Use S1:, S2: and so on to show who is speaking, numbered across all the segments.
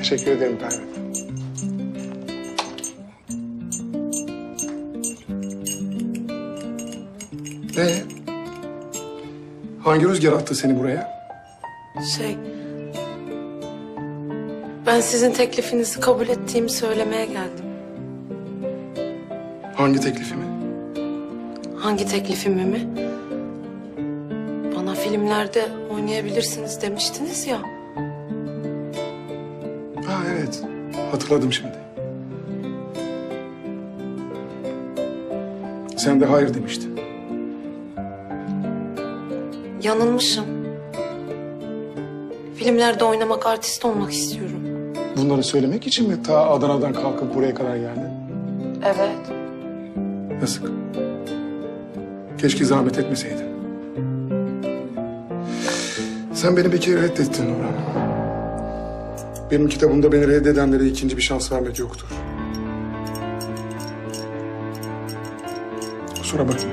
S1: Teşekkür ederim Pervin. Ee, hangi rüzgar attı seni buraya?
S2: Şey... Ben sizin teklifinizi kabul ettiğimi söylemeye geldim.
S1: Hangi teklifimi?
S2: Hangi teklifimi mi? Bana filmlerde oynayabilirsiniz demiştiniz ya.
S1: Ha evet, hatırladım şimdi. Sen de hayır demiştin.
S2: Yanılmışım. Filmlerde oynamak, artist olmak istiyorum.
S1: Bunları söylemek için mi ta Adana'dan kalkıp buraya kadar geldin?
S2: Evet.
S1: Yazık. Keşke zahmet etmeseydin. Sen beni bir kere reddettin Nurhan. Benim kitabımda beni reddedenlere ikinci bir şans vermek yoktur. Kusura bakma.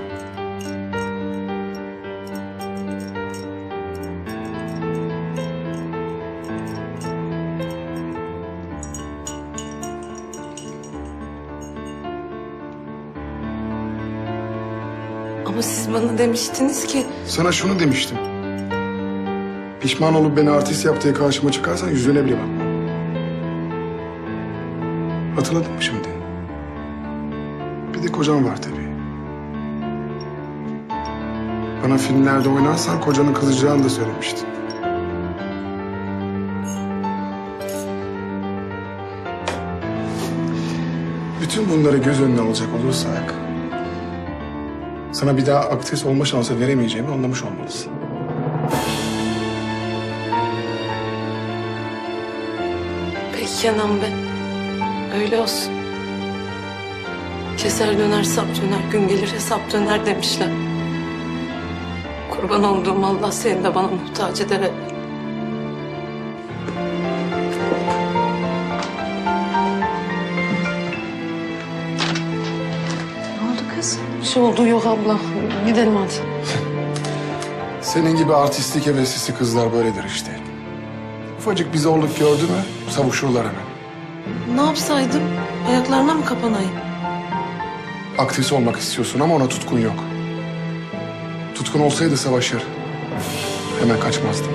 S2: Ama siz bana demiştiniz ki...
S1: Sana şunu demiştim. Pişman olup beni artist yap diye karşıma çıkarsan yüzüne bile bakmam. Hatırladın mı şimdi? Bir de kocam var tabii. Bana filmlerde oynarsan kocanın kızacağını da söylemiştin. Bütün bunları göz önüne alacak olursak... Sana bir daha aktris olma şansı veremeyeceğimi anlamış olmalısın.
S2: Peki Kenan Bey. Öyle olsun. Keser döner sap döner, gün gelir hesap döner demişler. Kurban olduğum Allah seni de bana muhtaç eder. hep.
S3: Ne oldu kız?
S2: Bir şey oldu yok abla. Gidelim hadi.
S1: Senin gibi artistlik heveslisi kızlar böyledir işte. Ufacık bir zorluk gördü mü savuşurlar hemen.
S2: Ne yapsaydım? Ayaklarına mı kapanayım?
S1: Aktris olmak istiyorsun ama ona tutkun yok. Tutkun olsaydı savaşır. Hemen kaçmazdı.